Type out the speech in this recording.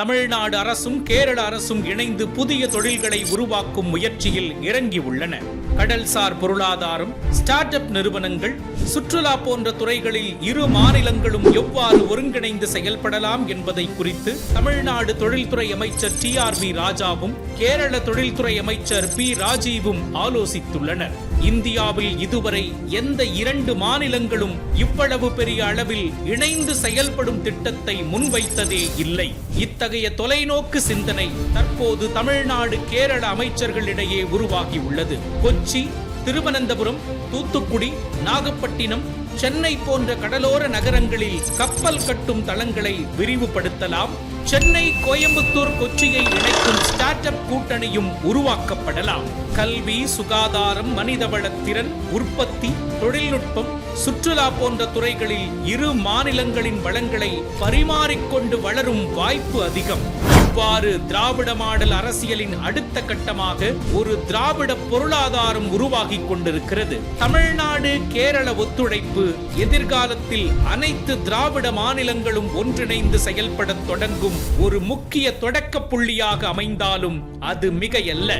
தமிழ்நாடு அரசும் கேரள அரசும் இணைந்து புதிய தொழில்களை உருவாக்கும் முயற்சியில் இறங்கியுள்ளன. கடல்சார் பொருளாதாரம் ஸ்டார்ட் அப் நிறுவனங்கள் சுற்றுலா போன்ற துறைகளில் இரு மாநிலங்களும் எவ்வாறு ஒருங்கிணைந்து செயல்படலாம் என்பதை குறித்து தமிழ்நாடு தொழில்துறை அமைச்சர் டி ஆர் பி ராஜாவும் கேரள தொழில்துறை அமைச்சர் பி ராஜீவும் ஆலோசித்துள்ளனர். இந்தியாவில் இதுவரை எந்த இரண்டு மாநிலங்களும் இவ்வளவு பெரிய அளவில் இணைந்து செயல்படும் திட்டத்தை முன்வைத்ததே இல்லை. இத்தகைய தொலைநோக்கு சிந்தனை தற்போது தமிழ்நாடு கேரள அமைச்சர்களிடையே உருவாகியுள்ளது. கொச்சி திருவனந்தபுரம் தூத்துக்குடி நாகப்பட்டினம் சென்னை போன்ற கடலோர நகரங்களில் கப்பல் கட்டும் தளங்களை விரிவுபடுத்தலாம். சென்னை கோயம்புத்தூர் கொச்சியை இணைக்கும் ஸ்டார்ட் அப் கூட்டணியும் உருவாக்கப்படலாம். கல்வி சுகாதாரம் மனிதவளத்திறன் உற்பத்தி தொழில்நுட்பம் சுற்றுலா போன்ற துறைகளில் இரு மாநிலங்களின் வளங்களை பரிமாறிக்கொண்டு வளரும் வாய்ப்பு அதிகம். இவ்வாறு திராவிட மாடல் அரசியலின் அடுத்த கட்டமாக ஒரு திராவிட பொருளாதாரம் உருவாகிக் கொண்டிருக்கிறது. தமிழ்நாடு கேரள ஒத்துழைப்பு எதிர்காலத்தில் அனைத்து திராவிட மாநிலங்களும் ஒன்றிணைந்து செயல்பட தொடங்கும் ஒரு முக்கிய தொடக்க புள்ளியாக அமைந்தால் ஆனாலும் அது மிகையல்ல.